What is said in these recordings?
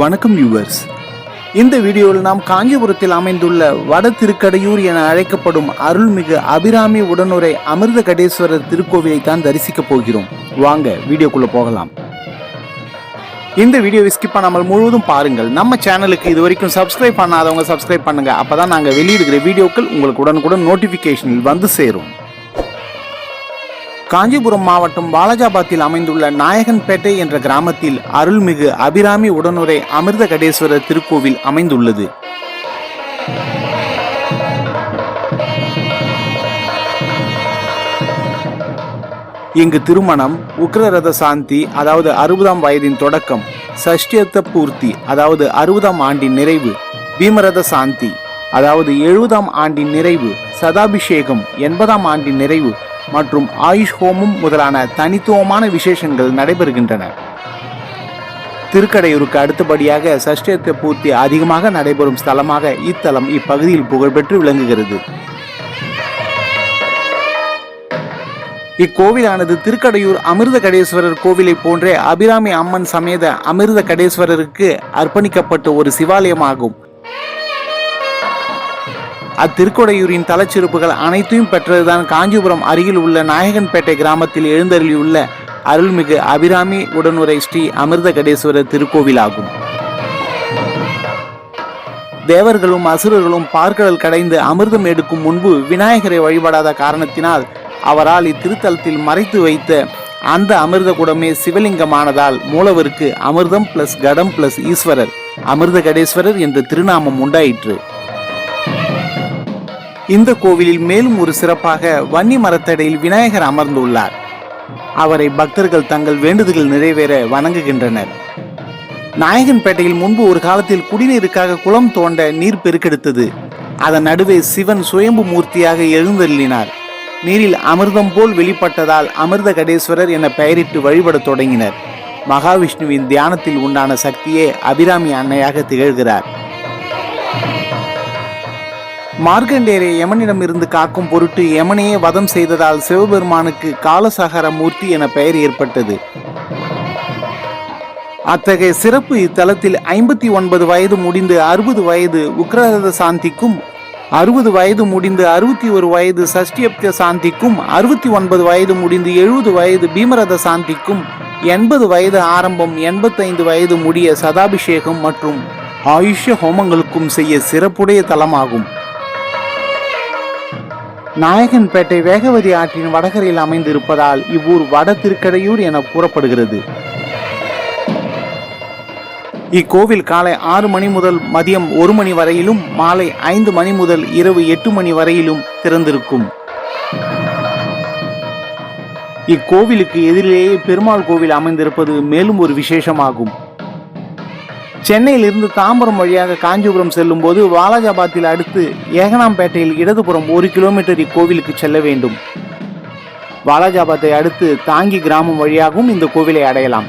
வணக்கம் வியூவர்ஸ் இந்த வீடியோவில் நாம் காஞ்சிபுரத்தில் அமைந்துள்ள வட திருக்கடையூர் என அழைக்கப்படும் அருள்மிகு அபிராமி உடனுரை அமிர்த கடேஸ்வரர் திருக்கோவிலை தான் தரிசிக்கப் போகிறோம். வாங்க வீடியோக்குள்ளே போகலாம். இந்த வீடியோவை ஸ்கிப் பண்ணாமல் முழுவதும் பாருங்கள். நம்ம சேனலுக்கு இது வரைக்கும் சப்ஸ்கிரைப் பண்ணாதவங்க சப்ஸ்கிரைப் பண்ணுங்க. அப்பதான் நாங்கள் வெளியிடுகிற வீடியோக்கள் உங்களுக்கு உடனுக்குடன் நோட்டிஃபிகேஷனில் வந்து சேரும். காஞ்சிபுரம் மாவட்டம் வாலாஜாபாத்தில் அமைந்துள்ள நாயகன்பேட்டை என்ற கிராமத்தில் அருள்மிகு அபிராமி உடனுரை அமிர்த கடேஸ்வரர் திருக்கோவில் அமைந்துள்ளது. இங்கு திருமணம் உக்ரரத சாந்தி அதாவது அறுபதாம் வயதின் தொடக்கம் சஷ்டியத்த பூர்த்தி அதாவது அறுபதாம் ஆண்டின் நிறைவு பீமரத சாந்தி அதாவது எழுபதாம் ஆண்டின் நிறைவு சதாபிஷேகம் எண்பதாம் ஆண்டின் நிறைவு மற்றும் ஆயுஷ் ஹோமம் முதலான தனித்துவமான விசேஷங்கள் நடைபெறுகின்றன. திருக்கடையூருக்கு அடுத்தபடியாக சஷ்டியத்த பூர்த்தி அதிகமாக நடைபெறும் ஸ்தலமாக இத்தலம் இப்பகுதியில் புகழ்பெற்று விளங்குகிறது. இக்கோவிலானது திருக்கடையூர் அமிர்த கடேஸ்வரர் கோவிலை போன்றே அபிராமி அம்மன் சமேத அமிர்த கடேஸ்வரருக்கு அர்ப்பணிக்கப்பட்ட ஒரு சிவாலயமாகும். அத்திருக்கொடையூரின் தலச்சிறப்புகள் அனைத்தையும் பெற்றதுதான் காஞ்சிபுரம் அருகில் உள்ள நாயகன்பேட்டை கிராமத்தில் எழுந்தருளியுள்ள அருள்மிகு அபிராமி உடனுரை ஸ்ரீ அமிர்த கடேஸ்வரர் திருக்கோவிலாகும். தேவர்களும் அசுரர்களும் பார்க்கடல் கடைந்து அமிர்தம் எடுக்கும் முன்பு விநாயகரை வழிபடாத காரணத்தினால் அவரால் இத்திருத்தலத்தில் மறைத்து வைத்த அந்த அமிர்த குடமே சிவலிங்கமானதால் மூலவருக்கு அமிர்தம் பிளஸ் கடம் பிளஸ் ஈஸ்வரர் அமிர்த கடேஸ்வரர் என்ற திருநாமம் உண்டாயிற்று. இந்த கோவிலில் மேலும் ஒரு சிறப்பாக வன்னி மரத்தடையில் விநாயகர் அமர்ந்துள்ளார். அவரை பக்தர்கள் தங்கள் வேண்டுதல்கள் நிறைவேற வணங்குகின்றனர். நாயகன்பேட்டையில் முன்பு ஒரு காலத்தில் குடிநீருக்காக குளம் தோண்ட நீர் பெருக்கெடுத்தது. அதன் நடுவே சிவன் சுயம்பு மூர்த்தியாக எழுந்தருளினார். நீரில் அமிர்தம் போல் வெளிப்பட்டதால் அமிர்த கடேஸ்வரர் என பெயரிட்டு வழிபடத் தொடங்கினர். மகாவிஷ்ணுவின் தியானத்தில் உண்டான சக்தியே அபிராமி அன்னையாக திகழ்கிறார். மார்க்கண்டேரை யமனிடம் இருந்து காக்கும் பொருட்டு யமனையே வதம் செய்ததால் சிவபெருமானுக்கு காலசகர மூர்த்தி என பெயர் ஏற்பட்டது. அத்தகைய சிறப்பு இத்தலத்தில் ஐம்பத்தி ஒன்பது வயது முடிந்து அறுபது வயது உக்ரரத சாந்திக்கும் அறுபது வயது முடிந்து அறுபத்தி ஒரு வயது சஷ்டியப்த சாந்திக்கும் அறுபத்தி ஒன்பது வயது முடிந்து எழுபது வயது பீமரத சாந்திக்கும் எண்பது வயது ஆரம்பம் எண்பத்தைந்து வயது முடிய சதாபிஷேகம் மற்றும் ஆயுஷ்ய ஹோமங்களுக்கும் செய்ய சிறப்புடைய தலமாகும். நாயகன்பேட்டை வேகவதி ஆற்றின் வடகரையில் அமைந்திருப்பதால் இவ்வூர் வட திருக்கடையூர் என கூறப்படுகிறது. இக்கோவில் காலை ஆறு மணி முதல் மதியம் ஒரு மணி வரையிலும் மாலை ஐந்து மணி முதல் இரவு எட்டு மணி வரையிலும் திறந்திருக்கும். இக்கோவிலுக்கு எதிரிலேயே பெருமாள் கோவில் அமைந்திருப்பது மேலும் ஒரு விசேஷமாகும். சென்னையிலிருந்து தாம்பரம் வழியாக காஞ்சிபுரம் செல்லும் போது வாலாஜாபாத்தில் அடுத்து ஏகனாம்பேட்டையில் இடதுபுறம் ஒரு கிலோமீட்டர் இக்கோவிலுக்கு செல்ல வேண்டும். வாலாஜாபாத்தை அடுத்து தாங்கி கிராமம் வழியாகவும் இந்த கோவிலை அடையலாம்.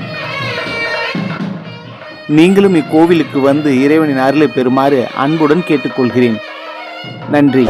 நீங்களும் இக்கோவிலுக்கு வந்து இறைவனின் அருளை பெறுமாறு அன்புடன் கேட்டுக்கொள்கிறேன். நன்றி.